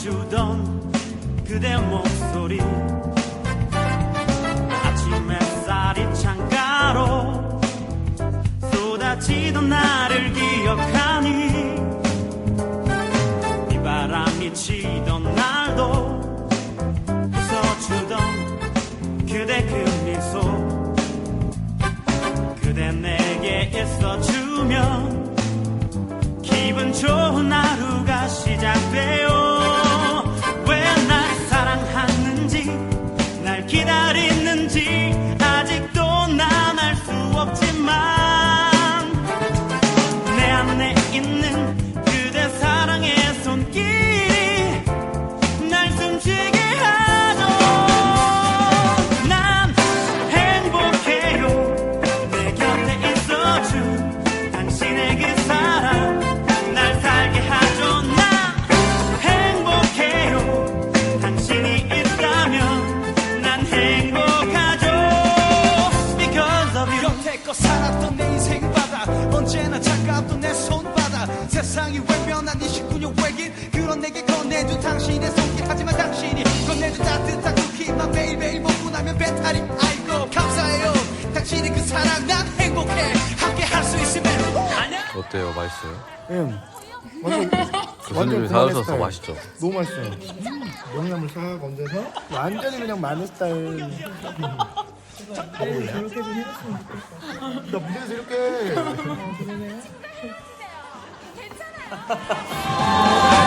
비춰주던 그대 목소리. 아침 햇살이 창가로 쏟아지던 나를 기억하니 비바람이 치던 날도 웃어주던 그대 그 미소 그대 내게 있어주면 기분 좋은 하 세상이 외면한 29년 외길 그런 내게 건네준 당신의 손길 하지만 당신이 건네준 따뜻한 쿠키만 매일매일 먹고 나면 배탈이 아이고 감사해요 당신의 그 사랑 난 행복해 함께 할 수 있으면 어때요? 맛있어요? 응. 완전 교수님이 사주셔서 스타일. 맛있죠? 너무 맛있어요. 음, 영양을 싹 얹어서 완전히 그냥 마늘 스타일. 해줬으면 좋겠다. 나 무대에서 이렇게. ハハハ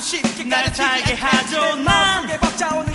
쉽게 날 살게 하죠. 내난 벅차오는